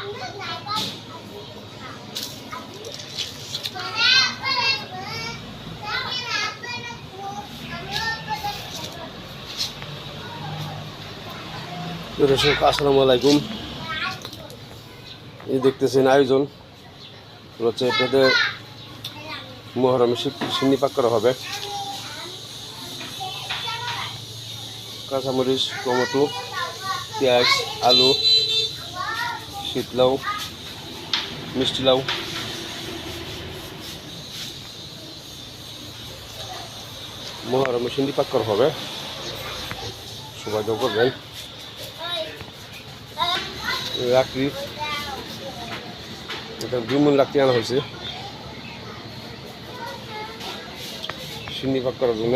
দর্শক, আসসালামু আলাইকুম। এই দেখতেছেন আয়োজন। হচ্ছে আপনাদের মহরমে সিন্নিপাক করা হবে। কাঁচামরিচ, টমেটো, পেঁয়াজ, আলু শীতলাউ মিষ্টি লাউ মহরমে সিন্নি পাক করা হবে সবাই তো করবেন লাকড়ি এটা দুমন লাকড়ি আনা হয়েছে সিন্নি পাক করার জন্য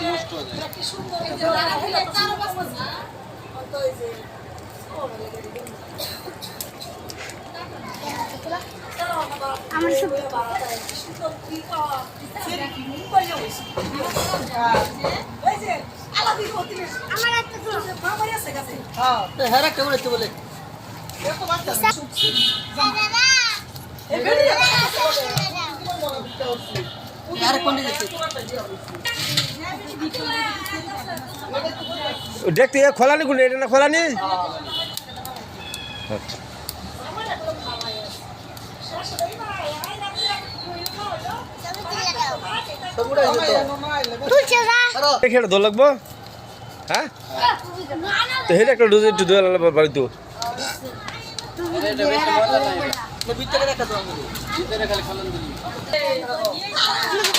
তো আবার কি সুন্দর এই যে লাগা দিলে চার পাঁচ মাস তো এই যে আমার সব আমার একটা তো হেরা কেমন বলে কোন দিকে দেখতে? এ খোলানি কোন এটা না খোলানি? তুলছে যা দেখে এটা দোল লাগবো? হ্যাঁ? তো হেটা একটা ডোজ একটু দোয়া লাগবে বাড়ি তো ভিতরে রাখা দাও আল্লাহ যাক ওই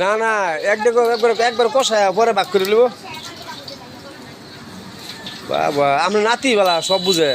না না, এক ডেকো একবার একবার কষায় পরে ভাগ করে নেব বাবা, আমরা নাতি বেলা সব বুঝে।